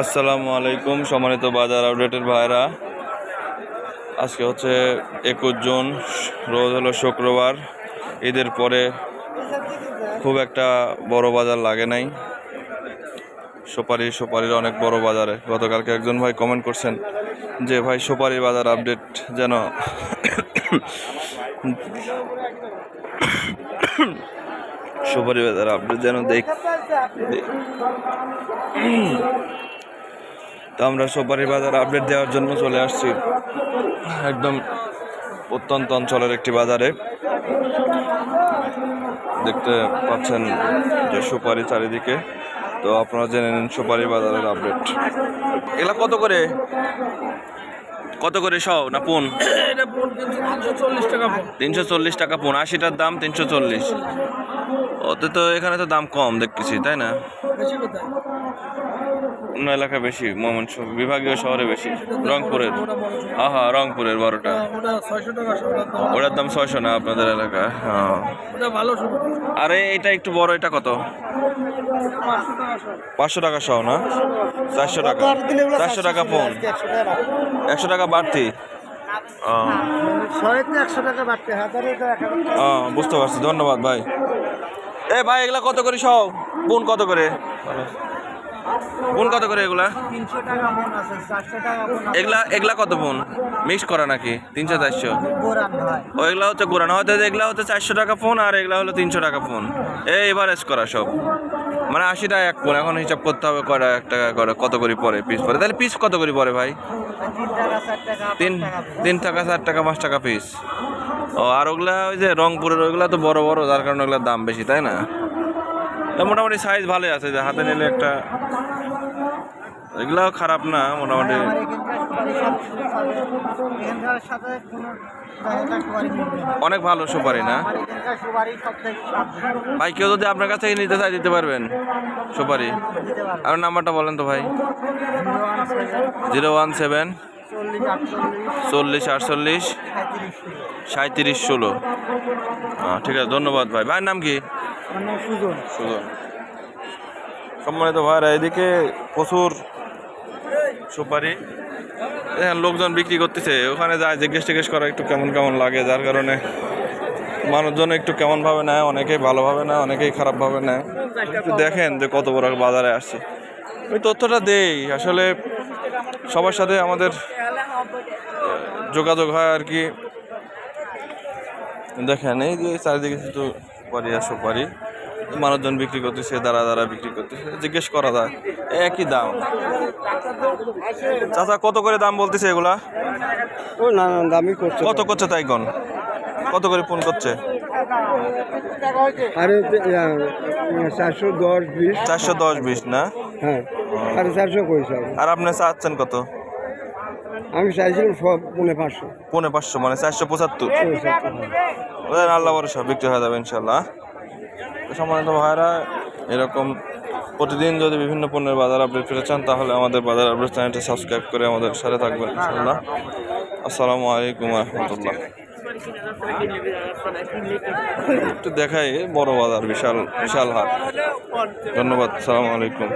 আসসালামু আলাইকুম, সম্মানিত বাজার আপডেটের ভাইরা। আজকে হচ্ছে একুশ জুন, রোজ হলো শুক্রবার। ঈদের পরে খুব একটা বড় বাজার লাগে নাই। সুপারি সুপারির অনেক বড় বাজারে। গতকালকে একজন ভাই কমেন্ট করছেন যে, ভাই সুপারি বাজার আপডেট যেন সুপারি বাজার আপডেট যেন দেখ তো আমরা সুপারি বাজার আপডেট দেওয়ার জন্য চলে আসছি। একদম প্রত্যন্ত অঞ্চলের একটি বাজারে। দেখতে পাচ্ছেন যে সুপারি চারিদিকে। তো আপনারা জেনে নিন সুপারি বাজারের আপডেট এগুলা কত করে? কত করে সব না পুন। তিনশো চল্লিশ টাকা পুন। আশিটার দাম তিনশো চল্লিশ। ওতে তো এখানে তো দাম কম দেখতেছি তাই না? অন্য এলাকা বেশি ময়মনসিংহ বিভাগীয় শহরে বেশি রংপুরের। হ্যাঁ হ্যাঁ রংপুরের বারোটা ওটার দাম ছয়শো না আপনাদের এলাকায় হ্যাঁ। ওটা ভালো সুবিধা আরে এটা একটু বড় এটা কত? পাঁচশো টাকা সহ না? চারশো টাকা। চারশো টাকা ফোন একশো টাকা বাড়তি? ও, বুঝতে পারছি। ধন্যবাদ ভাই। এ ভাই এগুলা কত করে সব? বোন কত করে? বোন কত করে এগুলা? এগুলা এগুলা কত বোন? মিক্স করা নাকি? তিনশো চারশো? ও এগুলা হচ্ছে গোরানো। হয়তো এগুলা হচ্ছে চারশো টাকা ফোন আর এগুলা হলো তিনশো টাকা ফোন। এবার এস করা সব। মানে আশি টাকা এক ফোন এখন হিসাব করতে হবে কয়টা এক টাকা করে, কত করে পরে পিস পরে? তাহলে পিস কত করে পরে ভাই? তিন তিন টাকা, চার টাকা, পাঁচ টাকা পিস ও, আর ওগুলা ওই যে রংপুরের, ওইগুলা তো বড় বড়, যার কারণে ওগুলোর দাম বেশি, তাই না? তা মোটামুটি সাইজ ভালোই আছে, যে হাতে নিলে একটা এগুলাও খারাপ না, মোটামুটি অনেক ভালো সুপারি না? ভাই কেউ যদি আপনার কাছ থেকে নিতে চাই দিতে পারবেন সুপারি। আর নাম্বারটা বলেন তো ভাই। জিরো ওয়ান সেভেন চল্লিশ আটচল্লিশ চল্লিশ সাঁত্রিশ ষোলো ঠিক আছে ধন্যবাদ ভাই। ভাইয়ের নাম কি? সুজন। সুজন। সম্মানিত ভাইরা এদিকে প্রচুর সুপারি। লোকজন বিক্রি করতেছে। ওখানে যায়, জিজ্ঞেস টিজ্ঞেস করা একটু কেমন কেমন লাগে, যার কারণে মানুষজন একটু কেমনভাবে নেয়, অনেকেই ভালোভাবে নেয়, অনেকেই খারাপভাবে নেয়। একটু দেখেন যে কত বড় বাজারে আসছে। ওই তথ্যটা দেই, আসলে সবার সাথে আমাদের যোগাযোগ হয় আর কি। দেখেন, এই যে চারিদিকে শুধু সুপারি আর সুপারি। মানুষজন বিক্রি করতেছে দাঁড়া দাঁড়া বিক্রি করতেছে। জিজ্ঞেস করা যায় একই দাম? চাচা কত করে দাম বলতেছে এগুলা? ও না না করছে। কত করছে তাই গণ কত করে ফোন করছে? আরে চারশো দশ বিশ। চারশো দশ বিশ না? হ্যাঁ সাড়ে চারশো করেছে আর আপনি চাচ্ছেন কত? আমি চাইছিলাম সব পৌনে পাঁচশো। পৌনে পাঁচশো মানে চারশো পঁচাত্তর। ওদের আল্লাহ ভরসা বিক্রি হয়ে যাবে ইনশাল্লাহ। সম্মানিত ভাইরা এরকম প্রতিদিন যদি বিভিন্ন পণ্যের বাজার আপডেট পেতে চান, তাহলে আমাদের বাজার আপডেট চ্যানেলটি সাবস্ক্রাইব করে আমাদের সাথে থাকবেন ইনশাল্লাহ আসসালামু আলাইকুম রহমতুল্লাহ। একটু দেখাই, বড় বাজার, বিশাল বিশাল হাট। ধন্যবাদ আসসালামু আলাইকুম।